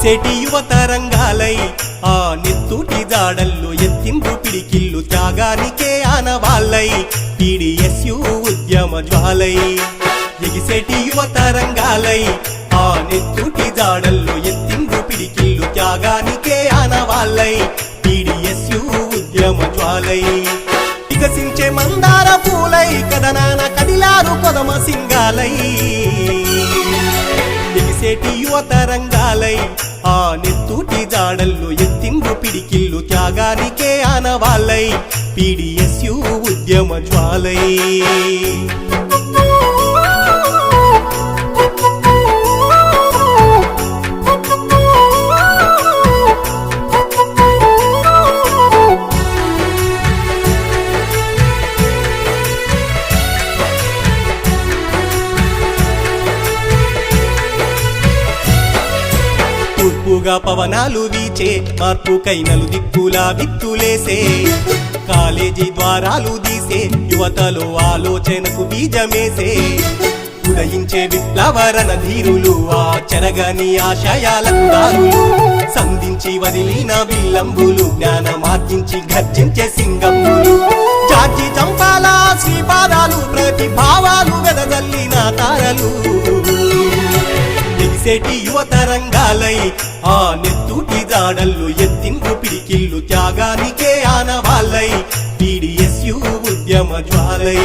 మురిసేటి యువత రంగాలై ఆ నిత్తుటి దాడల్లో ఎత్తింపు పిడికిల్లు త్యాగానికే ఆనవాళ్ళై టీడీఎస్యు ఉద్యమ జ్వాలై. ఎగిసేటి యువత రంగాలై ఆ నిత్తుటి దాడల్లో ఎత్తింపు పిడికిల్లు త్యాగానికే ఆనవాళ్ళై టీడీఎస్యు ఉద్యమ జ్వాలై. వికసించే మందార పూలై కదనాన కదిలారు కొదమ సింగాలై. ఎగిసేటి యువత రంగాలై ఆ నెత్తూటి జాడల్లో ఎత్తింగు పిడికిల్లు త్యాగానికే ఆనవాళ్ళై. పీడిఎస్యు ఉద్యమ జ్వాలై తూర్పుగా పవనాలు వీచే మార్పుకై కైనలు దిక్కులా విత్తులేసే. కాలేజీ ద్వారాలు తీసే యువతలో ఆలోచనకు బీజమేసే. ఉదయించే విప్లవరణ ధీరులు ఆ చెరగని ఆశయాలకు దారులు. సంధించి వదిలిన విల్లంబులు జ్ఞానమార్జించి గర్జించే సింగంబులు. జార్జి చంపాల శ్రీపాదాలు ప్రతిభావాలు వెదజల్లిన తారలు. యువత రంగాలై ఆ నెత్తుటి జాడల్లో ఎత్తింగు పిడికిల్లు త్యాగానికే ఆనవాళ్ళై. పీడిఎస్యు ఉద్యమ జ్వాలై.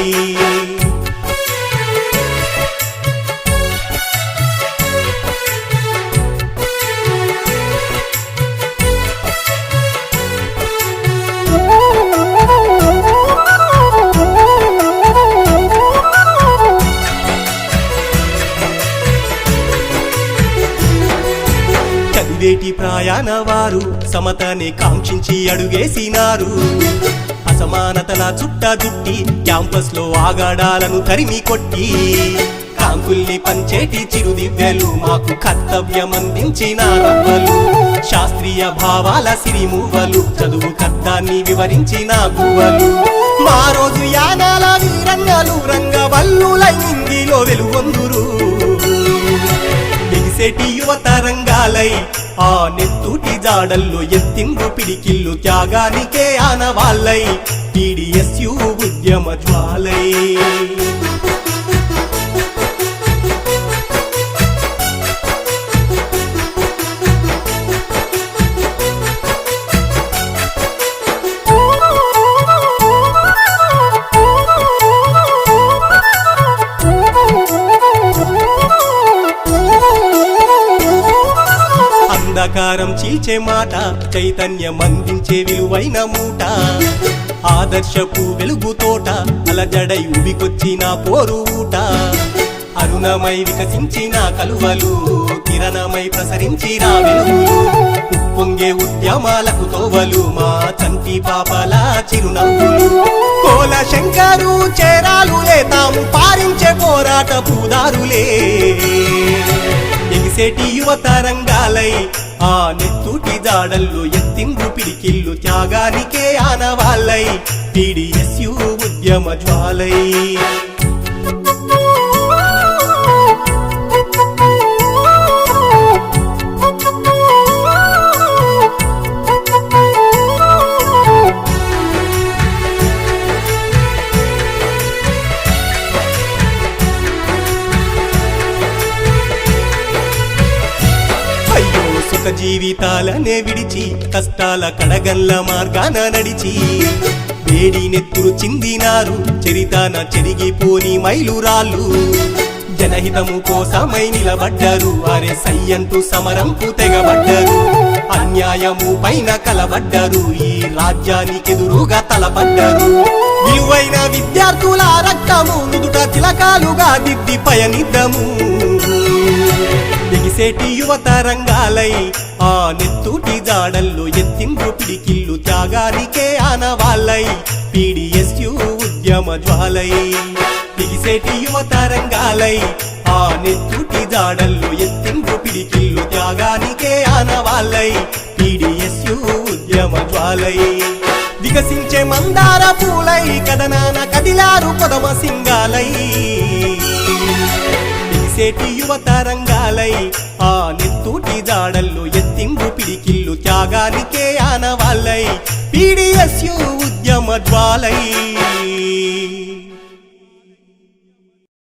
ప్రయాణ వారు సమతని కాంక్షించి అడుగేసినారు. అసమానతల చుట్టదుట్టి క్యాంపస్లో ఆగాడాలను తరిమి కొట్టి కాంకుల్ని పంచేటి చిరుదివ్యలు మాకు కర్తవ్యం అందించిన రవ్వలు శాస్త్రీయ భావాల సిరిమూవలు చదువు కర్తాన్ని వివరించిన గువ్వలు మా రోజు యానాల వీరంగాలు రంగవల్లులై ఇంగిలో వెలుగొందురు. చేసేటి యువత రంగాలై ఆ నెత్తుటి జాడల్లో ఎత్తింగు పిడికిల్లు త్యాగానికే ఆనవాళ్ళై. టీడీఎస్యు ఉద్యమ జ్వాలై. అంధకారం చీచే మాట చైతన్యం అందించే విలువైన మూట. ఆదర్శపు వెలుగు తోట అలజడై ఉబికొచ్చిన పోరు ఊట. అరుణమై వికసించిన కలువలు కిరణమై ప్రసరించిన వెలుగులు ఉప్పొంగే ఉద్యమాలకు తోవలు మా చంటి పాపల చిరునవ్వులు. కోల శంకరు చేరాలులే తాము పారించే పోరాట పూదారులే ఎగిసేటి యువత రంగాలై ఆ నెత్తూటి జాడల్లో ఎత్తింగు పిడికిల్లు త్యాగానికే ఆనవాళ్ళై. పీడిఎస్యు ఉద్యమ జ్వాలై సుఖ జీవితాలనే విడిచి కష్టాల కడగల్ల మార్గాన నడిచి. వేడి నెత్తురు చిందినారు చరితాన చెరిగిపోని మైలురాళ్ళు. జనహితము కోసమై నిలబడ్డారు అరే సయ్యంటూ సమరంకు తెగబడ్డారు. అన్యాయము పైన కలబడ్డారు ఈ రాజ్యానికెదురుగా తలబడ్డారు విలువైన విద్యార్థుల రక్తము నుదుట తిలకాలుగా దిద్ది పయనిద్దము. ఎగిసేటి యువత రంగాలై ఆ నెత్తూటి జాడల్లో ఎత్తింగు పిడికిల్లు త్యాగానికే ఆనవాళ్ళై పీడిఎస్యు ఉద్యమ జ్వాలై. ఎగిసేటి యువత రంగాలై ఆ నెత్తూటి జాడల్లో ఎత్తింగు పిడికిల్లు త్యాగానికే ఆనవాళ్ళై పీడిఎస్యు ఉద్యమ జ్వాలై. వికసించే మందార పూలై కదనాన కదిలారు పదమ సింగాలై. చేసేటి యువతరంగాలై ఆ నెత్తూటి జాడల్లో ఎత్తింగు పిడికిల్లు త్యాగానికే ఆనవాళ్ళై పీడిఎస్యు ఉద్యమ జ్వాలై.